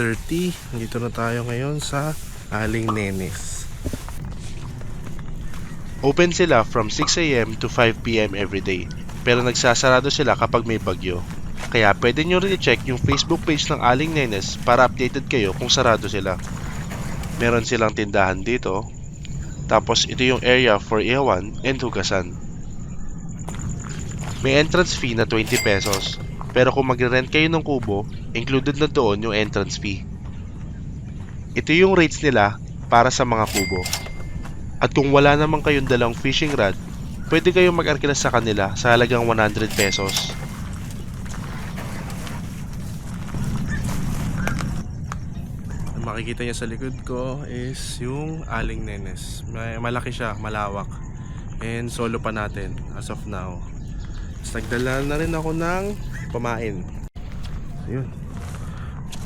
5.30 Dito na tayo ngayon sa Aling Nenes Open sila from 6am to 5pm every day. Pero nagsasarado sila kapag may bagyo. Kaya pwede nyo rin i-check yung Facebook page ng Aling Nenes para updated kayo kung sarado sila. Meron silang tindahan dito. Tapos ito yung area for ihawan and hugasan. May entrance fee na 20 pesos. Pero kung magre-rent kayo ng kubo, included na doon yung entrance fee. Ito yung rates nila para sa mga kubo. At kung wala naman kayong dalang fishing rod, pwede kayong mag-arkila sa kanila sa halagang 100 pesos. Ang makikita niya sa likod ko is yung Aling Nenes. Malaki siya, malawak. And solo pa natin as of now. Nagdala na rin ako ng pamain. So yun.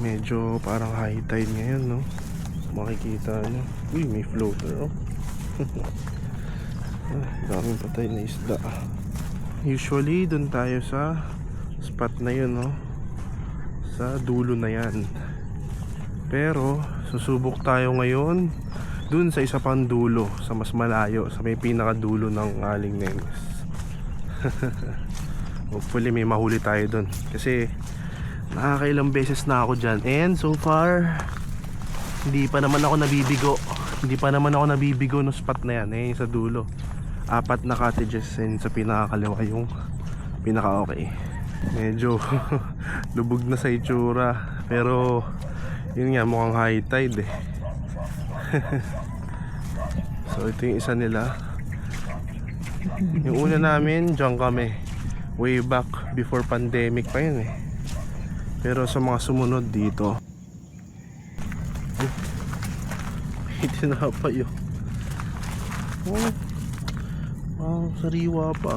Medyo parang high tide ngayon, no? Makikita nyo. Uy, may floater, oh. ah, daming patay na isda. Usually, dun tayo sa spot na yun, no? Sa dulo na yan. Pero susubok tayo ngayon dun sa isa pang dulo, sa mas malayo, sa may pinakadulo ng Aling Nenes. Hopefully may mahuli tayo dun. Kasi nakakailang beses na ako dyan. And so far, hindi pa naman ako nabibigo. Hindi pa naman ako nabibigo no spot na yan. Eh, sa dulo. Apat na cottages and sa pinakakaliwa yung pinaka okay. Medyo lubog na sa itsura. Pero yun nga mukhang high tide eh so ito yung isa nila yung una namin dyan kami way back before pandemic pa yun eh. Pero sa mga sumunod dito ito na pa yun. Oh, wow sariwa pa.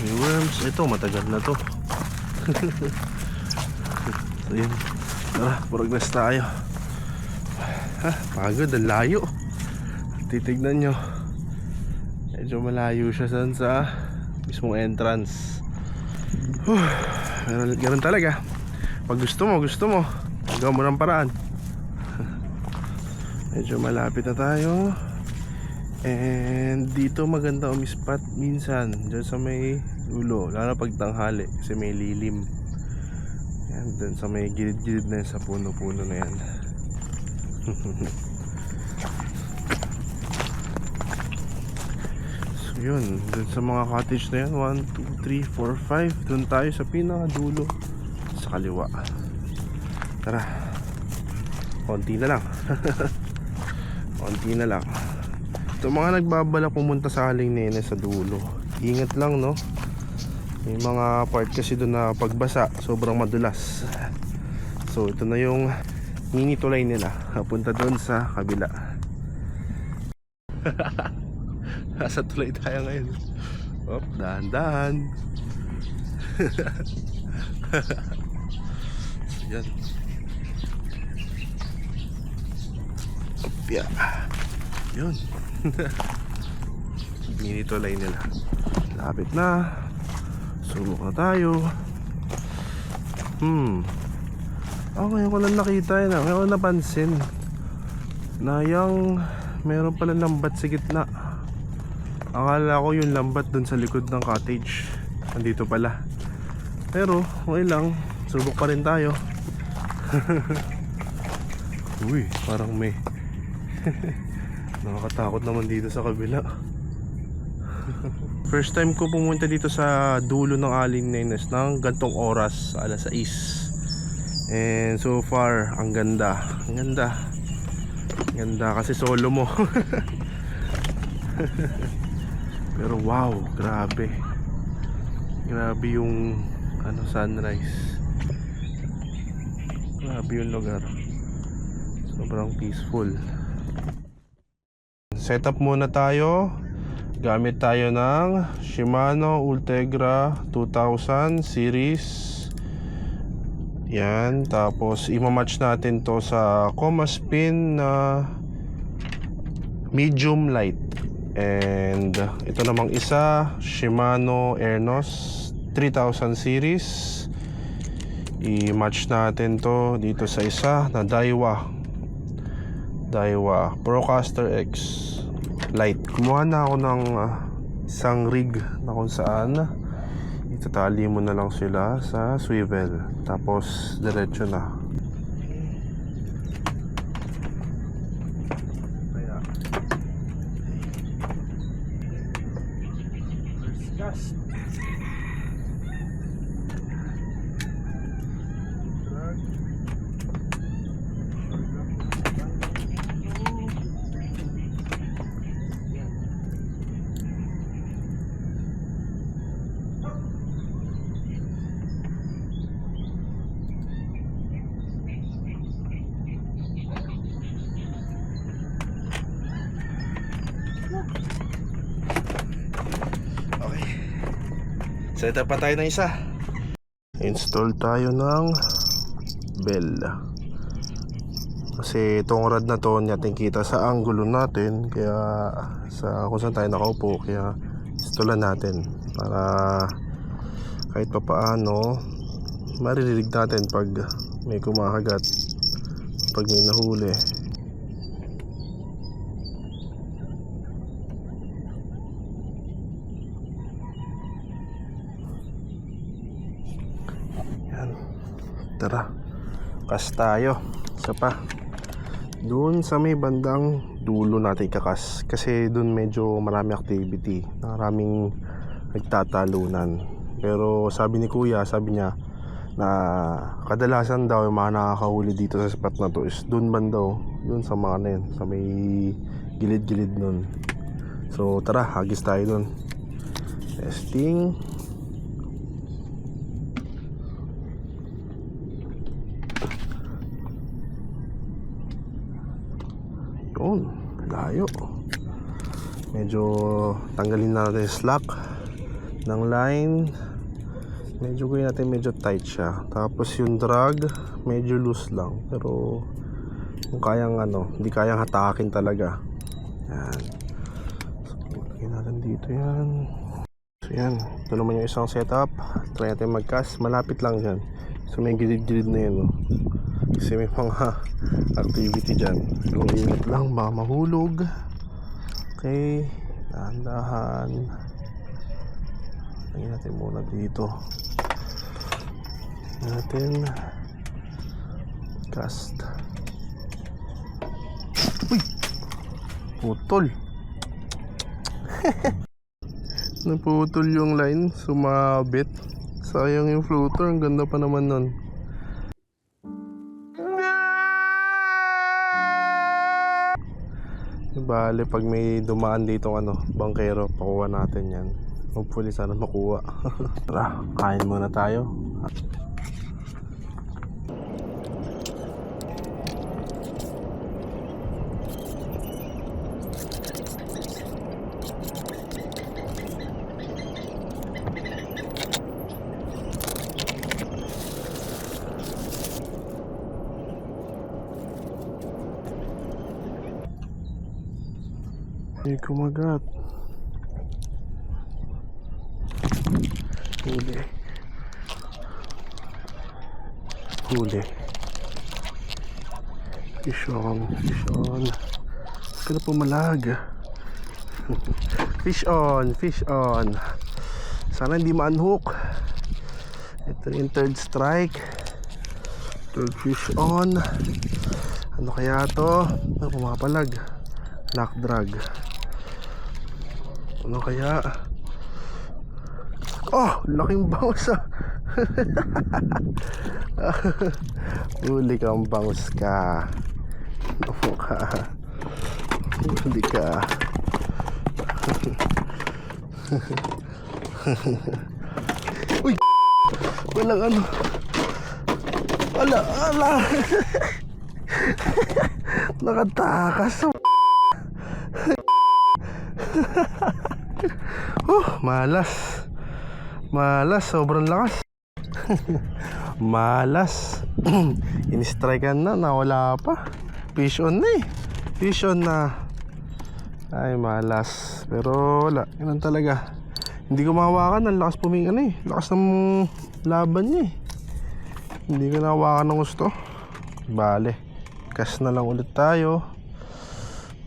May worms. Ito matagal na to. So yun Tara, progress tayo. Ha, pagod, ang layo. Titignan nyo. Medyo malayo siya sa mismong entrance. Huh, pero ganun talaga. Pag gusto mo, gusto mo. Gawa mo ng paraan. Medyo malapit na tayo. And dito maganda umispat minsan. Diyan sa may dulo. Lalo pag tanghali kasi may lilim. Yan, dun sa may gilid-gilid na yan sa puno-puno na yan. so yun, dun sa mga cottage na yan, 1, 2, 3, 4, 5, dun tayo sa pinakadulo sa kaliwa. Tara, konti na lang. konti na lang. Ito mga nagbabala pumunta sa Aling Nene sa dulo. Ingat lang no. May mga part kasi doon na pagbasa, sobrang madulas. So ito na yung mini tulay nila. Punta doon sa kabila. Nasa tulay tayo ngayon. Op, dahan-dahan. yan. Op, yeah. Yun. mini tulay nila. Lapit na. Subok na tayo. Hmm. Oh, ngayon ko lang nakita yun. ah. Ngayon ko napansin. Na yung meron pala lambat sa gitna. Akala ko yung lambat dun sa likod ng cottage. Nandito pala. Pero, okay lang. Subok pa rin tayo. Uy, parang may Nakakatakot naman dito sa kabila. First time ko pumunta dito sa dulo ng Aling Nenes ng gantong oras, alas 6. And so far, ang ganda. Ang ganda. Ang ganda kasi solo mo. Pero wow, grabe. Grabe yung ano sunrise. Grabe yung lugar. Sobrang peaceful. Set up muna tayo Gamit tayo ng Shimano Ultegra 2000 series. Yan, tapos imamatch natin to sa Coma Spin na medium light. And ito namang isa, Shimano Airnos 3000 series. I-match natin to dito sa isa na Daiwa. Daiwa Procaster X Light. Kumuha na ako ng ah, isang rig na kung saan itatali mo na lang sila sa swivel. Tapos diretso na. First cast. Drag. Okay. Set up pa tayo ng isa. Install tayo ng bell. Kasi itong rod na to natin kita sa angulo natin kaya sa kung saan tayo nakaupo kaya installan natin para kahit pa paano maririnig natin pag may kumakagat pag may nahuli Tara. Kas tayo. Isa pa. Doon sa may bandang dulo natin kakas. Kasi doon medyo marami activity. Maraming nagtatalunan. Pero sabi ni kuya, sabi niya na kadalasan daw yung mga nakakahuli dito sa spot na to is doon bandaw. Doon sa mga na yun. Sa may gilid-gilid nun. So tara, hagis tayo doon. Testing. Yun, layo. Medyo tanggalin natin yung slack ng line. Medyo gawin natin medyo tight siya. Tapos yung drag, medyo loose lang. Pero kung kayang ano, hindi kayang hatakin talaga. Yan. So, lagyan natin dito yan. So yan, ito naman yung isang setup. Try natin mag-cast. Malapit lang yan. So may gilid-gilid na yun. No? Kasi may mga activity dyan. Yung ingat lang, baka mahulog. Okay, dahan-dahan. Lagyan natin muna dito. Natin cast. Uy! Putol! Naputol yung line, sumabit. Sayang yung floater, ang ganda pa naman nun. Bale, pag may dumaan dito ano, bangkero, pakuha natin yan. Hopefully sana makuha. Tara, kain muna tayo. Hindi kumagat. Huli. Huli. Fish on, fish on. Huwag ka fish on, fish on. Sana hindi ma-unhook. Ito yung third strike. Third fish on. Ano kaya to? Ano pumapalag? Knock drag. Ano kaya? Oh, laking bangus ah. Huli kang bangus ka. Ano ka? Huli ka. Uy! Walang ano. Ala, ala. Nakatakas. Oh, malas. Malas, sobrang lakas. malas. In-strikean na, nawala pa. Fish on na eh. Fish on na. Ay, malas. Pero wala, ganun talaga. Hindi ko mahawakan, ang lakas puming ano eh. Lakas ng laban niya eh. Hindi ko nahawakan ng gusto. Bale, kas na lang ulit tayo.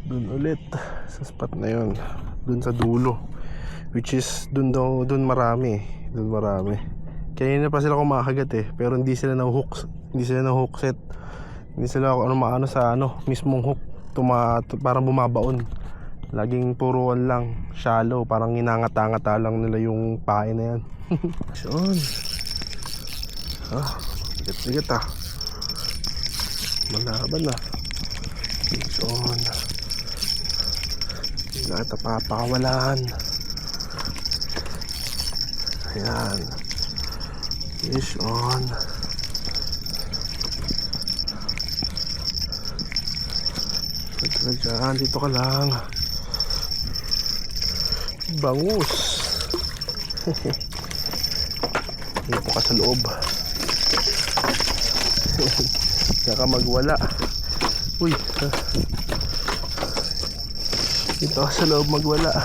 Dun ulit sa spot na yun. Dun sa dulo. Which is dun daw, dun marami. Dun marami. Kanina pa sila kumakagat eh. Pero hindi sila na hook. Hindi sila na hook set. Hindi sila ano maano sa ano, mismong hook. Tuma, parang bumabaon. Laging puruan lang. Shallow. Parang inangata-ngata lang nila yung pain na yan. Yun. Ah, bigat-bigat ah. Malaban na. Yun. Hindi na ito papakawalan. Ayan. Fish on. Ka dyan. Dito ka lang. Bangus. Dito ka sa loob. Saka magwala. Uy. Dito sa loob magwala.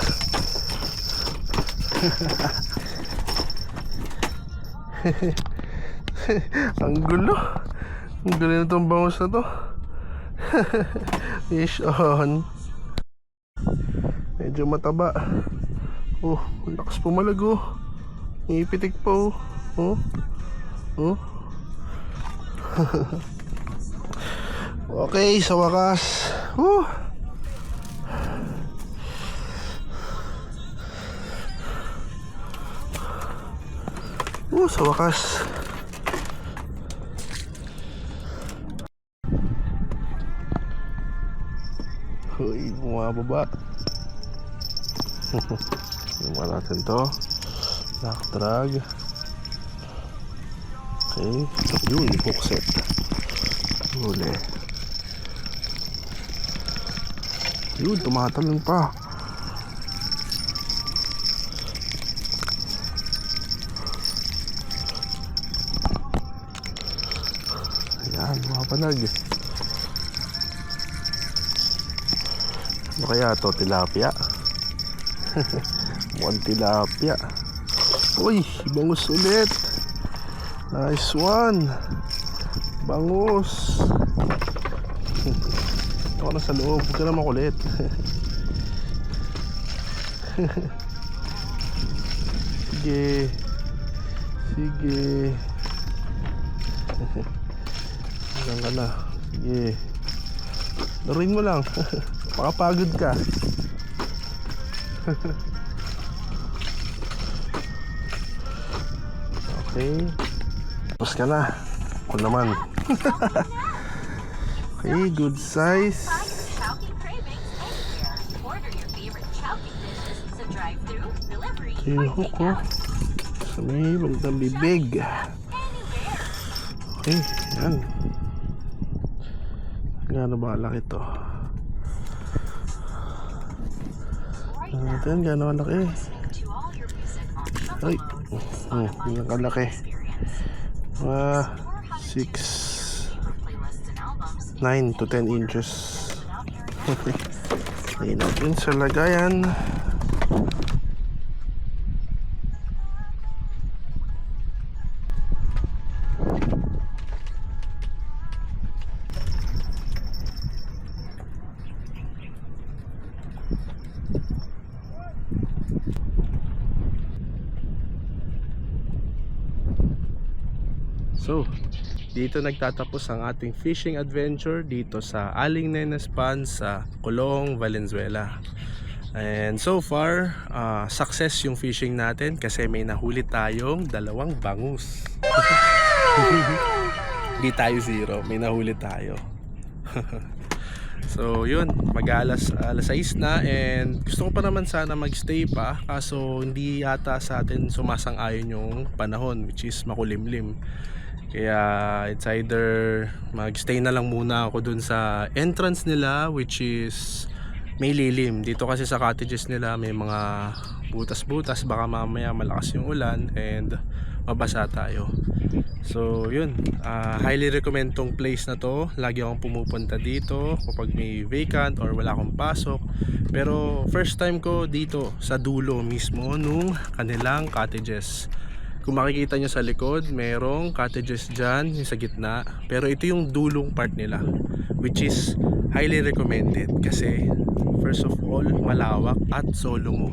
Ang gulo. Ang gulo na itong bangus na to. Fish on. Medyo mataba. Oh, lakas pumalag oh. Ipitik pa oh. Oh. Oh. okay, sa wakas. Oh. Oh, sa wakas. Uy, bumababa. Yung natin to. Black drag. Okay. Yun, hook set. Huli. Yun, tumatalon pa. Ayan, mga panag. Ano kaya to? Tilapia? Mukhang tilapia. Uy, bangus ulit. Nice one. Bangus. Ako na sa loob. Huwag ka na makulit. Sige. Sige. Hanggang ka na. Sige. Laruin mo lang. Makapagod ka. okay. Tapos ka na. Ako naman. okay, good size. Yung hook ko. takeout. Sa may magandang bibig. Okay, yan. Gaano ba laki to? Right Tingnan now, natin gaano kalaki. Ay, oh, Spotify hindi kalaki. Ah, 6, Favorite playlists and albums 9 to 10 inches. Lagyan natin sa lagayan. Dito nagtatapos ang ating fishing adventure dito sa Aling Nenes Pond sa Colong, Valenzuela. And so far, ah, success yung fishing natin kasi may nahuli tayong dalawang bangus. Hindi tayo zero, may nahuli tayo. so yun, mag-alas alas 6 na and gusto ko pa naman sana magstay pa kaso hindi yata sa atin sumasang-ayon yung panahon which is makulimlim. Kaya it's either magstay na lang muna ako dun sa entrance nila which is may lilim. Dito kasi sa cottages nila may mga butas-butas baka mamaya malakas yung ulan and mabasa tayo. So yun. Ah, highly recommend tong place na to. Lagi akong pumupunta dito kapag may vacant or wala akong pasok. Pero first time ko dito sa dulo mismo nung kanilang cottages kung makikita nyo sa likod, merong cottages dyan sa gitna. Pero ito yung dulong part nila, which is highly recommended kasi first of all, malawak at solo mo.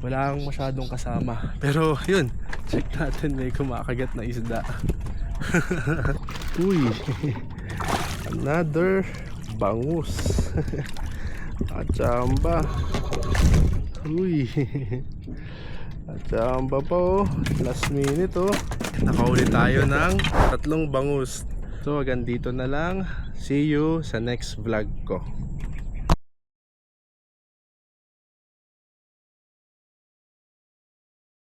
Wala kang masyadong kasama. Pero yun, check natin may kumakagat na isda. Uy, another bangus. Achamba. Uy. At samba pa oh, last minute oh. Nakauli tayo ng tatlong bangus. So hanggang dito na lang. See you sa next vlog ko.